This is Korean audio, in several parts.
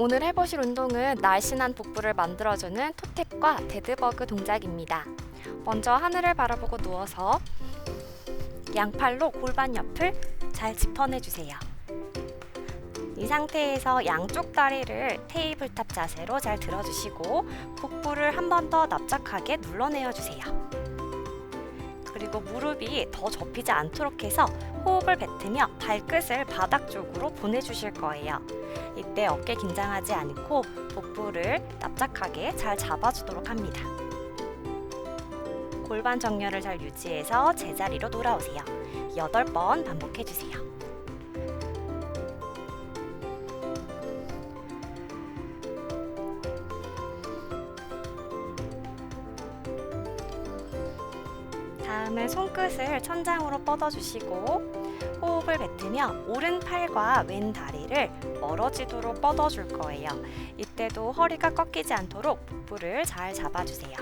오늘 해보실 운동은 날씬한 복부를 만들어주는 토탭과 데드버그 동작입니다. 먼저 하늘을 바라보고 누워서 양팔로 골반 옆을 잘 짚어내주세요. 이 상태에서 양쪽 다리를 테이블탑 자세로 잘 들어주시고 복부를 한 번 더 납작하게 눌러내어 주세요. 그리고 무릎이 더 접히지 않도록 해서 호흡을 뱉으며 발끝을 바닥 쪽으로 보내주실 거예요. 이때 어깨 긴장하지 않고 복부를 납작하게 잘 잡아주도록 합니다. 골반 정렬을 잘 유지해서 제자리로 돌아오세요. 8번 반복해주세요. 다음은 손끝을 천장으로 뻗어주시고 호흡을 뱉으며 오른 팔과 왼 다리를 멀어지도록 뻗어줄 거예요. 이때도 허리가 꺾이지 않도록 복부를 잘 잡아주세요.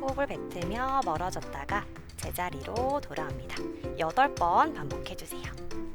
호흡을 뱉으며 멀어졌다가 제자리로 돌아옵니다. 8번 반복해주세요.